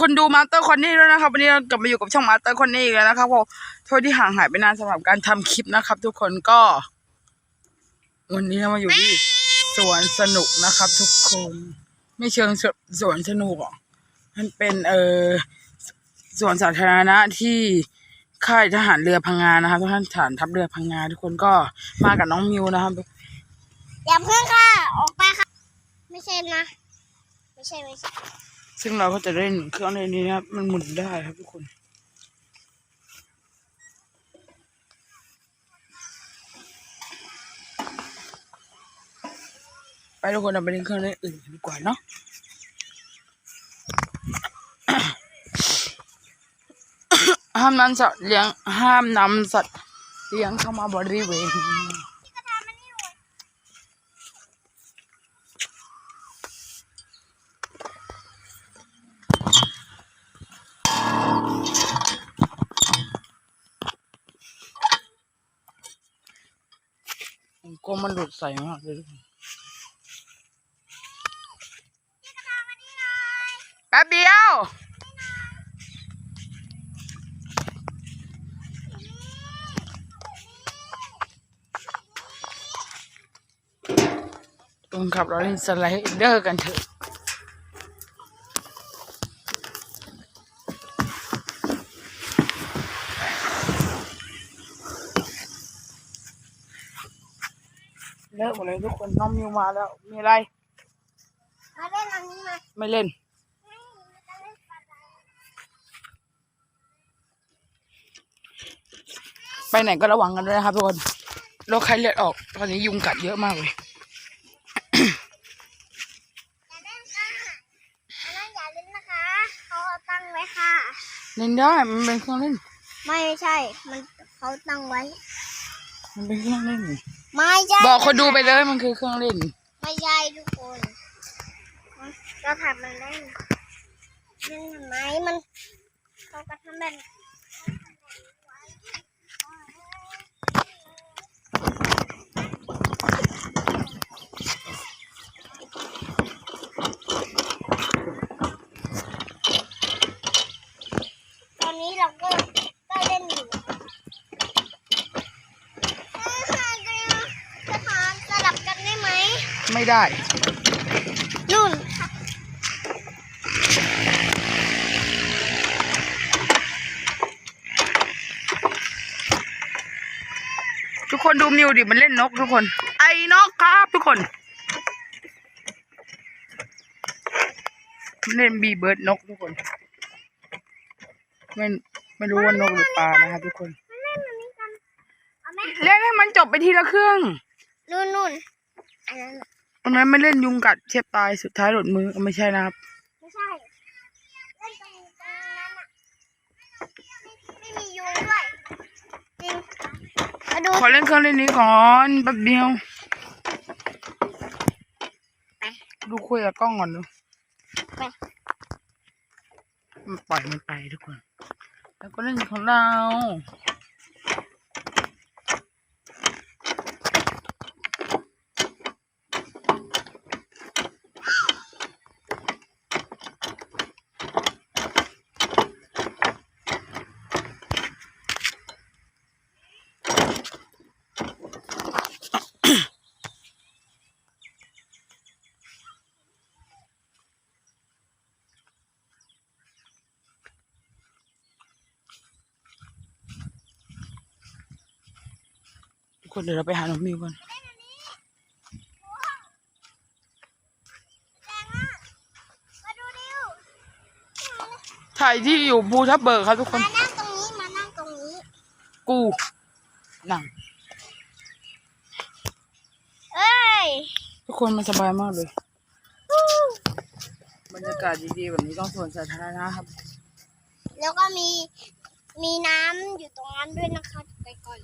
คนดูมาสเตอร์คอนนี่ด้วยนะครับวันนี้เรากลับมาอยู่กับช่องมาสเตอร์คอนนี่อีกแล้วนะครับผมโทษที่ห่างหายไปนานสำหรับการทำคลิปนะครับ ทุกคนก็ วันนี้เรามาอยู่ที่สวนสนุกนะครับ ทุกคน ไม่เชิงสวนสวนสนุกหรอกมันเป็นเออสวนสาธารณะที่ค่ายทหารเรือพังงานะครับทุกท่านฐานทัพเรือพังงาทุกคนก็มากับน้องมิวนะครับ อย่าเพิ่งค่ะ ออกไปค่ะ ไม่ใช่นะ ไม่ใช่ไม่ใช่ ซึ่งเราก็จะเล่นเครื่องเล่นนี้นะครับ มันหมุนได้ครับทุกคนไปทุกคนเราไปเล่นเครื่องเล่นอื่นกันดีกว่าเนาะห้ามนำสัตว์เลี้ยงห้ามนำสัตว์เลี้ยงเข้ามาบริเวณ มกลัวมันหลุดใส่มากเลยแป๊บเดียวตุงขับรถเล่นสไลเดอร์กันเถอะ เลิกหมดเลยทุกคนน้องมิวมาแล้ว มีอะไร มาเล่นอันนี้มาไม่เล่นไม่ไม่ต้องเล่นปลาไหลไปไหนก็ระวังกันด้วยนะครับทุกคนโรคไข้เลือดออก ตอนนี้ยุงกัดเยอะมากเลย อย่าเล่นค่ะอันนั้นอย่าเล่นนะคะเขาเอาตั้งไว้ค่ะ เล่นได้ มันเป็นเครื่องเล่น ไม่ใช่ มันเขาตั้งไว้ มันเป็นเครื่องเล่นไม่ใช่บอกคนดูไปเลยมันคือเครื่องเล่น ไม่ใช่ทุกคนเราถ่ายมันเล่นเล่นทำไมมันเขาก็ทำแบบตอนนี้เราก็ก็เล่นอยู่เอ้ยจะถามสลับกันได้ไหม ไม่ได้ นู่นค่ะทุกคนดูมิวดิมันเล่นนกทุกคน ไอ้นกครับทุกคนมันเล่นบีเบิร์ดนกทุกคนไม่ไม่รู้ว่านกหรือปลานะครับทุกคนมาเล่นอันนี้กันเอาไหมเล่นให้มันจบไปทีละเครื่องนู่นนู่นอันนั้น น่ะตรงนั้นไม่เล่นยุงกัดเชียบตายสุดท้ายหลุดมือไม่ใช่นะครับ ไม่ใช่เล่นตรงตรงนั้นอะไม่ไม่มียุงด้วยจริงมาดูขอเล่นเครื่องเล่นนี้ก่อนแป๊บเดียวไปดูคุยกับกล้องก่อนดูไปมันปล่อยมันไปทุกคน แล้วก็เล่นของเรา คนเดี๋ยวเราไปหาน้องมิวก่อนแรงมากมาดูดิวถ่ายที่อยู่ภูทับเบิกครับทุกคน มานั่งตรงนี้ มานั่งตรงนี้ กูนั่งเอ้ย ทุกคนมันสบายมากเลยฮู้บรรยากาศดีๆแบบนี้ต้องสวนสาธารณะครับ แล้วก็มีมีน้ำอยู่ตรงนั้นด้วยนะคะไปก่อน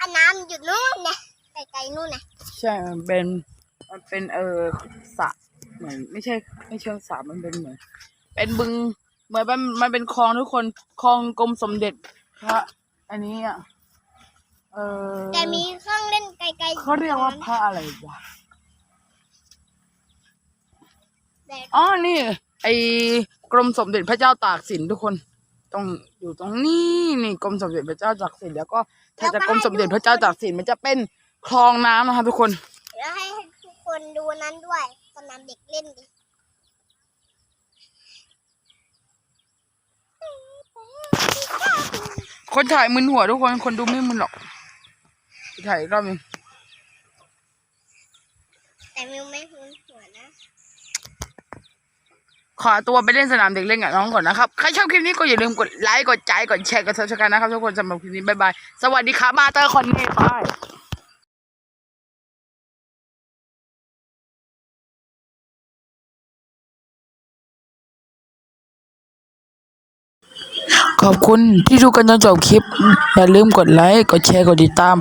อันน้ำอยู่นู่นนะไกลๆนู่นนะใช่มันเป็น มันเป็นเออสระเหมือนไม่ใช่ไม่เชิงสระมันเป็นเหมือน เป็นบึง เหมือนมันมันเป็นคลองทุกคนคลองกรมสมเด็จพระอันนี้อะเออแต่มีเครื่องเล่นไกลๆเขาเรียกว่าพระอะไรวะแต่อ๋อนี่ ไอกรมสมเด็จพระเจ้าตากสินทุกคน ตรงอยู่ตรงนี้นี่กรมสมเด็จพระเจ้าตากสินแล้วก็ถ้าจะกรมสมเด็จพระเจ้าตากสินมันจะเป็นคลองน้ำนะคะทุกคน แล้วให้ทุกคนดูนั้นด้วยสนามเด็กเล่นดิคนถ่ายมึนหัวทุกคนคนดูไม่มึนหรอกถ่ายอีกรอบหนึงแต่มิวไม่คุ้นหัวนะ ขอตัวไปเล่นสนามเด็กเล่นกับน้องก่อนนะครับ ใครชอบคลิปนี้ก็อย่าลืมกดไลค์ กดใจ กดแชร์ กดซับสไครต์นะครับทุกคนสำหรับคลิปนี้บ๊ายบาย สวัสดีครับมาเตอร์คอนเน่บายขอบคุณที่ดูกันจนจบคลิป อย่าลืมกดไลค์ กดแชร์ กดติดตาม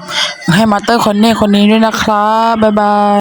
ให้มาเตอร์คอนเน่คนนี้ด้วยนะครับ บ๊ายบาย